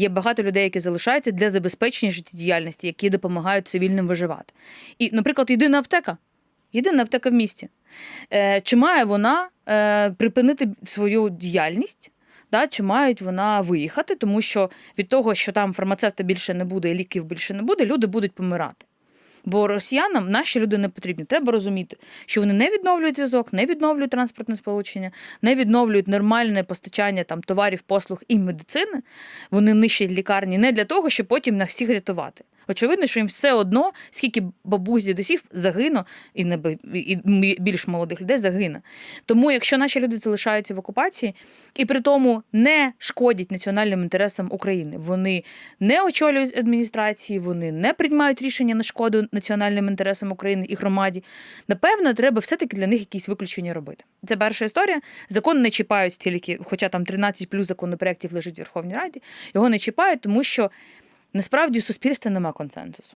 є багато людей, які залишаються для забезпечення життєдіяльності, які допомагають цивільним виживати. І, наприклад, єдина аптека. Єдина аптека в місті. Е, чи має вона е, припинити свою діяльність? Да, чи мають вона виїхати, тому що від того, що там фармацевта більше не буде і ліків більше не буде, люди будуть помирати. Бо росіянам наші люди не потрібні. Треба розуміти, що вони не відновлюють зв'язок, не відновлюють транспортне сполучення, не відновлюють нормальне постачання там товарів, послуг і медицини. Вони нищать лікарні не для того, щоб потім на всіх рятувати. Очевидно, що їм все одно, скільки бабусь дідусів загине, і не і більш молодих людей загине. Тому, якщо наші люди залишаються в окупації і при тому не шкодять національним інтересам України, вони не очолюють адміністрації, вони не приймають рішення на шкоду національним інтересам України і громаді. Напевно, треба все-таки для них якісь виключення робити. Це перша історія. Закон не чіпають тільки, хоча там 13 плюс законопроєктів лежить в Верховній Раді, його не чіпають, тому що насправді в суспільстві нема консенсусу.